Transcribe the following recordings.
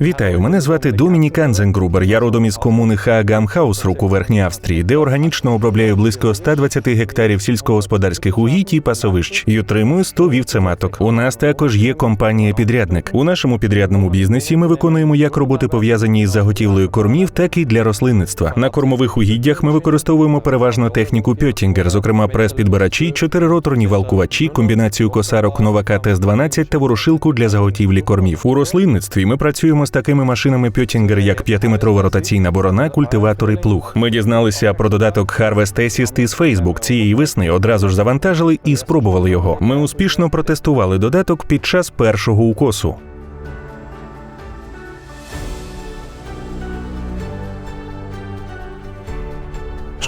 Вітаю, мене звати Домінік Анзенгрубер. Я родом із комуни Хаагамхаусрук у Верхній Австрії, де органічно обробляю близько 120 гектарів сільськогосподарських угідь і пасовищ і отримую 100 вівцематок. У нас також є компанія-підрядник. У нашому підрядному бізнесі ми виконуємо як роботи пов'язані із заготівлею кормів, так і для рослинництва. На кормових угіддях ми використовуємо переважно техніку Пьотінгер, зокрема прес-підбирачі, чотирироторні валкувачі, комбінацію косарок Новака ТС-12 та ворошилку для заготівлі кормів. У рослинництві ми працюємо з такими машинами Пьотінгер, як 5-метрова ротаційна борона, культиватор і плуг. Ми дізналися про додаток Harvest Assist із Facebook цієї весни. Одразу ж завантажили і спробували його. Ми успішно протестували додаток під час першого укосу.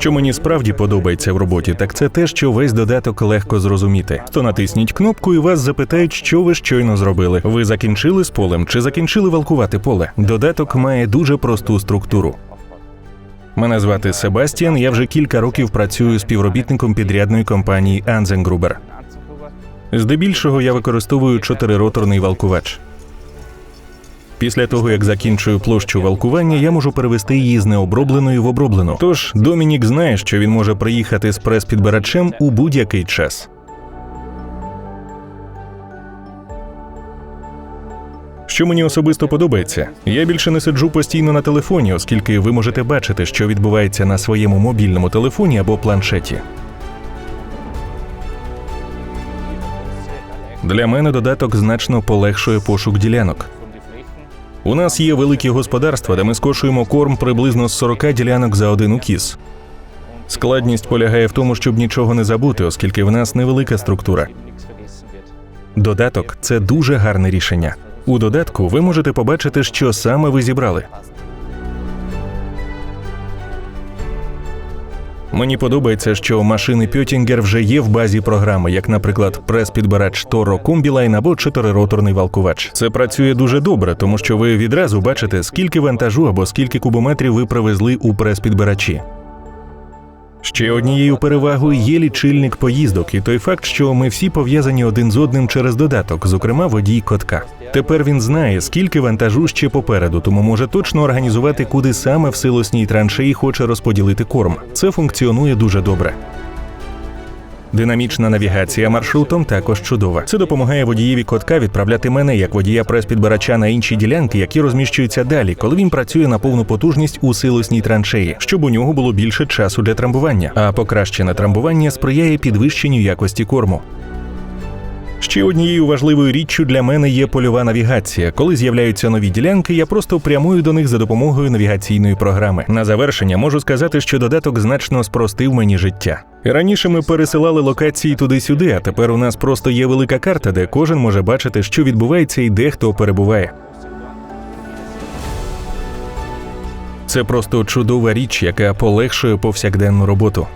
Що мені справді подобається в роботі, так це те, що весь додаток легко зрозуміти. То натисніть кнопку і вас запитають, що ви щойно зробили. Ви закінчили з полем чи закінчили валкувати поле? Додаток має дуже просту структуру. Мене звати Себастьян. Я вже кілька років працюю співробітником підрядної компанії Анзенгрубер. Здебільшого я використовую чотирироторний валкувач. Після того, як закінчую площу валкування, я можу перевести її з необробленої в оброблену. Тож Домінік знає, що він може приїхати з прес-підбирачем у будь-який час. Що мені особисто подобається, я більше не сиджу постійно на телефоні, оскільки ви можете бачити, що відбувається на своєму мобільному телефоні або планшеті. Для мене додаток значно полегшує пошук ділянок. У нас є великі господарства, де ми скошуємо корм приблизно з 40 ділянок за один укіс. Складність полягає в тому, щоб нічого не забути, оскільки в нас невелика структура. Додаток це дуже гарне рішення. У додатку ви можете побачити, що саме ви зібрали. Мені подобається, що машини Пьотінгер вже є в базі програми, як, наприклад, прес-підбирач Торо Кумбілайн або чотирироторний валкувач. Це працює дуже добре, тому що ви відразу бачите, скільки вантажу або скільки кубометрів ви привезли у прес-підбирачі. Ще однією перевагою є лічильник поїздок і той факт, що ми всі пов'язані один з одним через додаток, зокрема водій котка. Тепер він знає, скільки вантажу ще попереду, тому може точно організувати, куди саме в силосній траншеї хоче розподілити корм. Це функціонує дуже добре. Динамічна навігація маршрутом також чудова. Це допомагає водієві котка відправляти мене як водія прес-підбирача на інші ділянки, які розміщуються далі, коли він працює на повну потужність у силосній траншеї, щоб у нього було більше часу для трамбування. А покращене трамбування сприяє підвищенню якості корму. Ще однією важливою річчю для мене є польова навігація. Коли з'являються нові ділянки, я просто прямую до них за допомогою навігаційної програми. На завершення можу сказати, що додаток значно спростив мені життя. Раніше ми пересилали локації туди-сюди, а тепер у нас просто є велика карта, де кожен може бачити, що відбувається і де хто перебуває. Це просто чудова річ, яка полегшує повсякденну роботу.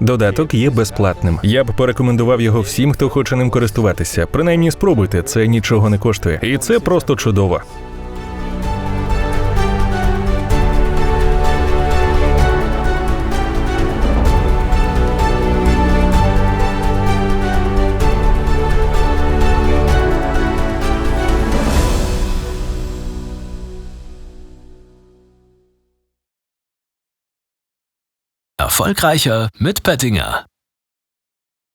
Додаток є безплатним. Я б порекомендував його всім, хто хоче ним користуватися. Принаймні спробуйте, це нічого не коштує. І це просто чудово. Erfolgreicher mit Pettinger.